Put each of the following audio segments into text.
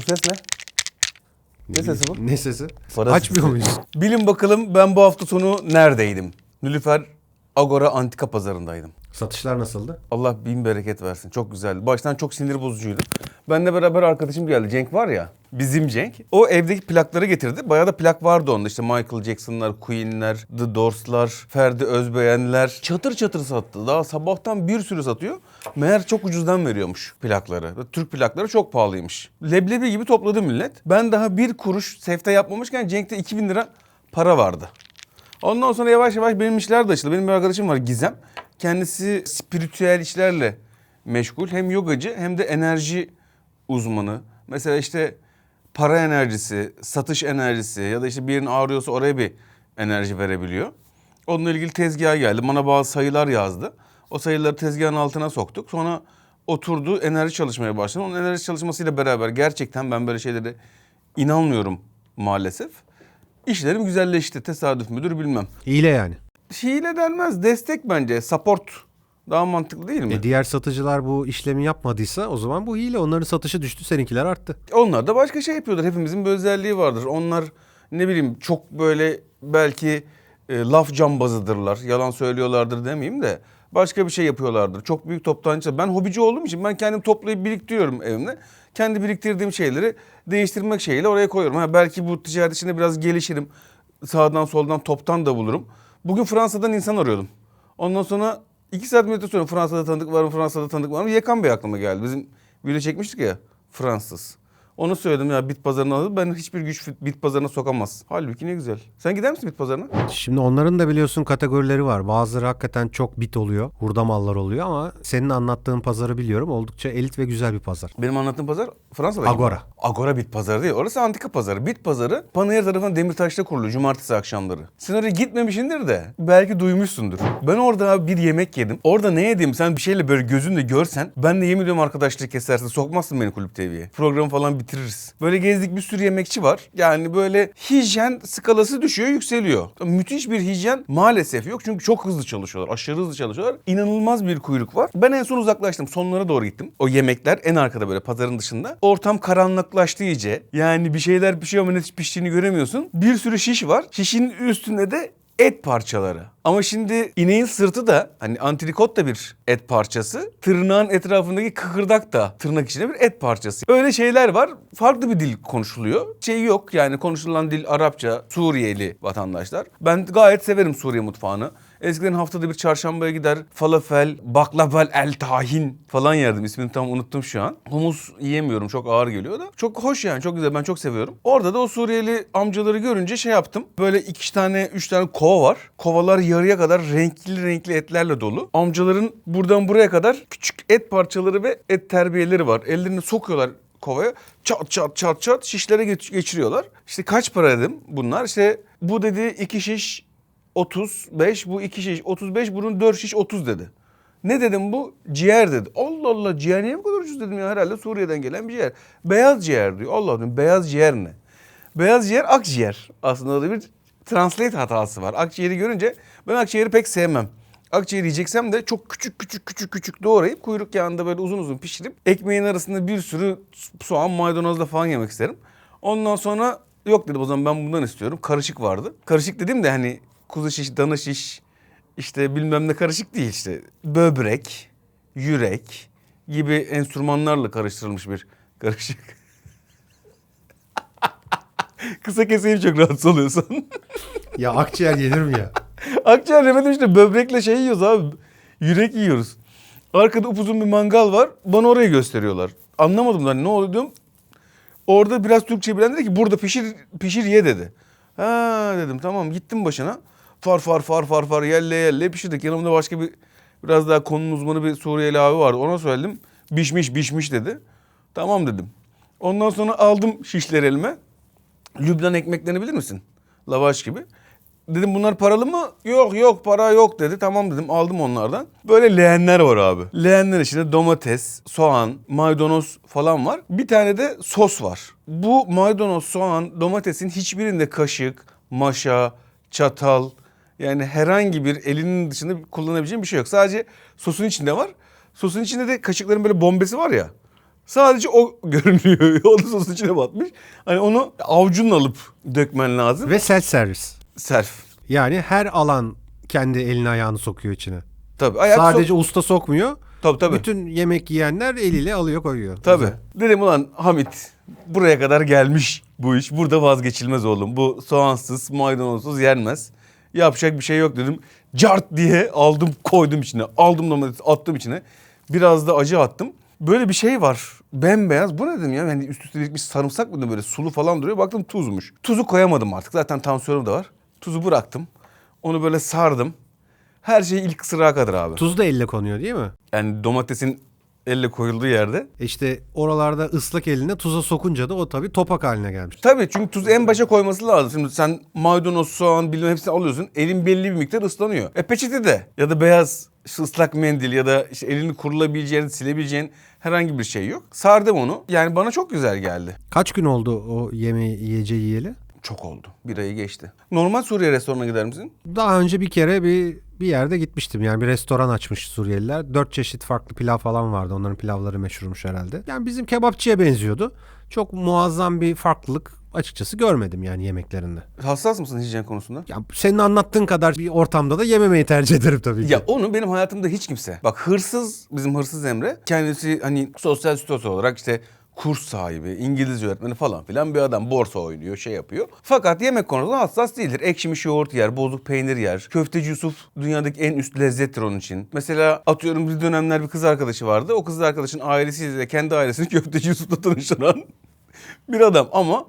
Bu ses ne? Ne sesi bu? Ne sesi? Para Açmıyor sesi. muyuz? Bilin bakalım ben bu hafta sonu neredeydim? Nülüfer Agora Antika Pazarındaydım. Satışlar nasıldı? Allah bin bereket versin. Çok güzeldi. Baştan çok sinir bozucuydu. Benle beraber arkadaşım geldi. Cenk var ya. Bizim Cenk. O evdeki plakları getirdi. Bayağı da plak vardı onda. İşte Michael Jackson'lar, Queen'ler, The Doors'lar, Ferdi Özbeğenler. Çatır çatır sattı. Daha sabahtan bir sürü satıyor. Meğer çok ucuzdan veriyormuş plakları. Türk plakları çok pahalıymış. Leblebi gibi topladı millet. Ben daha bir kuruş sefte yapmamışken Cenk'te 2000 lira para vardı. Ondan sonra yavaş yavaş benim işler de açıldı. Benim bir arkadaşım var Gizem. Kendisi spiritüel işlerle meşgul. Hem yogacı hem de enerji uzmanı. Mesela işte para enerjisi, satış enerjisi ya da işte birinin ağrıyorsa oraya bir enerji verebiliyor. Onunla ilgili tezgaha geldi. Bana bazı sayılar yazdı. O sayıları tezgahın altına soktuk. Sonra oturdu enerji çalışmaya başladı. Onun enerji çalışmasıyla beraber gerçekten ben böyle şeylere inanmıyorum maalesef. İşlerim güzelleşti. Tesadüf müdür bilmem. İyile yani. Hile denmez. Destek bence. Support. Daha mantıklı değil mi? E diğer satıcılar bu işlemi yapmadıysa o zaman bu hile. Onların satışı düştü, seninkiler arttı. Onlar da başka şey yapıyorlar. Hepimizin bir özelliği vardır. Onlar ne bileyim çok böyle belki e, laf cambazıdırlar. Yalan söylüyorlardır demeyeyim de başka bir şey yapıyorlardır. Çok büyük toptancı. Ben hobici olduğum için ben kendim toplayıp biriktiriyorum evimde. Kendi biriktirdiğim şeyleri değiştirmek şeyiyle oraya koyuyorum. Ha, belki bu ticaret içinde biraz gelişirim. Sağdan soldan toptan da bulurum. Bugün Fransa'dan insan arıyordum. Ondan sonra iki saat sonra Fransa'da tanıdık var mı, Fransa'da tanıdık var mı? Yekan Bey aklıma geldi. Bizim video çekmiştik ya Fransız. Onu söyledim ya bit pazarına alıp ben hiçbir güç bit pazarına sokamaz. Halbuki ne güzel. Sen gider misin bit pazarına? Şimdi onların da biliyorsun kategorileri var. Bazıları hakikaten çok bit oluyor. Hurda mallar oluyor ama senin anlattığın pazarı biliyorum. Oldukça elit ve güzel bir pazar. Benim anlattığım pazar Fransa'da. Agora. Agora bit pazarı değil. Orası antika pazarı. Bit pazarı Panayır tarafından Demirtaş'ta kurulu cumartesi akşamları. Sen oraya gitmemişsindir de belki duymuşsundur. Ben orada bir yemek yedim. Orada ne yedim sen bir şeyle böyle gözünle görsen ben de yemin ediyorum arkadaşlığı kesersin. Sokmazsın beni kulüp TV'ye. Programı falan bitiririz. Böyle gezdik bir sürü yemekçi var. Yani böyle hijyen skalası düşüyor yükseliyor. Müthiş bir hijyen maalesef yok. Çünkü çok hızlı çalışıyorlar. Aşırı hızlı çalışıyorlar. İnanılmaz bir kuyruk var. Ben en son uzaklaştım. Sonlara doğru gittim. O yemekler en arkada böyle pazarın dışında. Ortam karanlıklaştı iyice. Yani bir şeyler pişiyor ama ne piştiğini göremiyorsun. Bir sürü şiş var. Şişin üstünde de et parçaları. Ama şimdi ineğin sırtı da hani antrikot da bir et parçası. Tırnağın etrafındaki kıkırdak da tırnak içinde bir et parçası. Öyle şeyler var. Farklı bir dil konuşuluyor. Şey yok yani konuşulan dil Arapça, Suriyeli vatandaşlar. Ben gayet severim Suriye mutfağını. Eskiden haftada bir çarşambaya gider falafel, baklavael el tahin falan yerdim. İsmini tam unuttum şu an. Humus yiyemiyorum çok ağır geliyor da. Çok hoş yani çok güzel ben çok seviyorum. Orada da o Suriyeli amcaları görünce şey yaptım. Böyle iki tane üç tane kova var. Kovalar yarıya kadar renkli renkli etlerle dolu. Amcaların buradan buraya kadar küçük et parçaları ve et terbiyeleri var. Ellerini sokuyorlar kovaya çat çat çat çat şişlere geç- geçiriyorlar. İşte kaç para dedim bunlar. İşte bu dedi iki şiş 35 bu iki şiş 35 bunun 4 şiş 30 dedi. Ne dedim bu? Ciğer dedi. Allah Allah ciğer niye bu kadar ucuz dedim ya herhalde Suriye'den gelen bir ciğer. Beyaz ciğer diyor. Allah Allah beyaz ciğer ne? Beyaz ciğer akciğer. Aslında orada bir translate hatası var. Akciğeri görünce ben akciğeri pek sevmem. Akciğer yiyeceksem de çok küçük küçük küçük küçük doğrayıp kuyruk yağında böyle uzun uzun pişirip ekmeğin arasında bir sürü soğan maydanozla falan yemek isterim. Ondan sonra yok dedim o zaman ben bundan istiyorum. Karışık vardı. Karışık dedim de hani kuzu şiş, dana şiş işte bilmem ne karışık değil işte. Böbrek, yürek gibi enstrümanlarla karıştırılmış bir karışık. Kısa keseyim çok rahatsız oluyorsan. Ya akciğer yenir mi ya? Akciğer yemedim işte böbrekle şey yiyoruz abi. Yürek yiyoruz. Arkada upuzun bir mangal var. Bana orayı gösteriyorlar. Anlamadım lan ne oluyor diyorum. Orada biraz Türkçe bilen dedi ki burada pişir pişir ye dedi. Ha dedim tamam gittim başına. Far far far far far yelle yelle pişirdik. Yanımda başka bir biraz daha konunun uzmanı bir Suriyeli abi vardı. Ona söyledim. Bişmiş bişmiş dedi. Tamam dedim. Ondan sonra aldım şişleri elime. Lübnan ekmeklerini bilir misin? Lavaş gibi. Dedim bunlar paralı mı? Yok yok para yok dedi. Tamam dedim aldım onlardan. Böyle leğenler var abi. Leğenler içinde domates, soğan, maydanoz falan var. Bir tane de sos var. Bu maydanoz, soğan, domatesin hiçbirinde kaşık, maşa, çatal yani herhangi bir elinin dışında kullanabileceğin bir şey yok. Sadece sosun içinde var. Sosun içinde de kaşıkların böyle bombesi var ya. Sadece o görünüyor. o da sosun içine batmış. Hani onu avucunla alıp dökmen lazım. Ve self servis. Serf. Yani her alan kendi elini ayağını sokuyor içine. Tabii. Ayak Sadece sok- usta sokmuyor. Tabii tabii. Bütün yemek yiyenler eliyle alıyor koyuyor. Tabii. Güzel. Dedim ulan Hamit buraya kadar gelmiş bu iş. Burada vazgeçilmez oğlum. Bu soğansız, maydanozsuz yenmez. Yapacak bir şey yok dedim. Cart diye aldım koydum içine. Aldım domates attım içine. Biraz da acı attım. Böyle bir şey var. Bembeyaz. Bu ne dedim ya? Yani üst üste birikmiş sarımsak mı böyle sulu falan duruyor. Baktım tuzmuş. Tuzu koyamadım artık. Zaten tansiyonum da var. Tuzu bıraktım. Onu böyle sardım. Her şey ilk ısırağa kadar abi. Tuz da elle konuyor değil mi? Yani domatesin elle koyulduğu yerde E İşte oralarda ıslak eline tuza sokunca da o tabii topak haline gelmiş. Tabii çünkü tuz en başa koyması lazım. Şimdi sen maydanoz, soğan bilmem hepsini alıyorsun. Elin belli bir miktar ıslanıyor. E peçete de ya da beyaz ıslak mendil ya da işte elini kurulabileceğin, silebileceğin herhangi bir şey yok. Sardım onu. Yani bana çok güzel geldi. Kaç gün oldu o yemeği yiyeceği yiyeli? Çok oldu. Bir ayı geçti. Normal Suriye restoranına gider misin? Daha önce bir kere bir bir yerde gitmiştim. Yani bir restoran açmış Suriyeliler. Dört çeşit farklı pilav falan vardı. Onların pilavları meşhurmuş herhalde. Yani bizim kebapçıya benziyordu. Çok muazzam bir farklılık açıkçası görmedim yani yemeklerinde. Hassas mısın hijyen konusunda? Ya senin anlattığın kadar bir ortamda da yememeyi tercih ederim tabii ki. Ya onu benim hayatımda hiç kimse. Bak hırsız, bizim hırsız Emre. Kendisi hani sosyal statü olarak işte kurs sahibi, İngilizce öğretmeni falan filan bir adam. Borsa oynuyor, şey yapıyor. Fakat yemek konusunda hassas değildir. Ekşimiş yoğurt yer, bozuk peynir yer. Köfteci Yusuf dünyadaki en üst lezzettir onun için. Mesela atıyorum bir dönemler bir kız arkadaşı vardı. O kız arkadaşın ailesiyle kendi ailesini köfteci Yusuf'la tanıştıran bir adam. Ama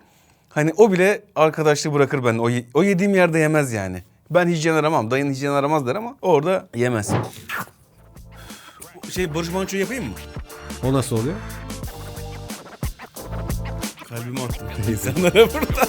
hani o bile arkadaşlığı bırakır ben. O, o yediğim yerde yemez yani. Ben hijyen aramam. Dayın hijyen aramaz der ama orada yemez. Şey Barış Manço yapayım mı? O nasıl oluyor? Kalbimi attım. İnsanlara buradan.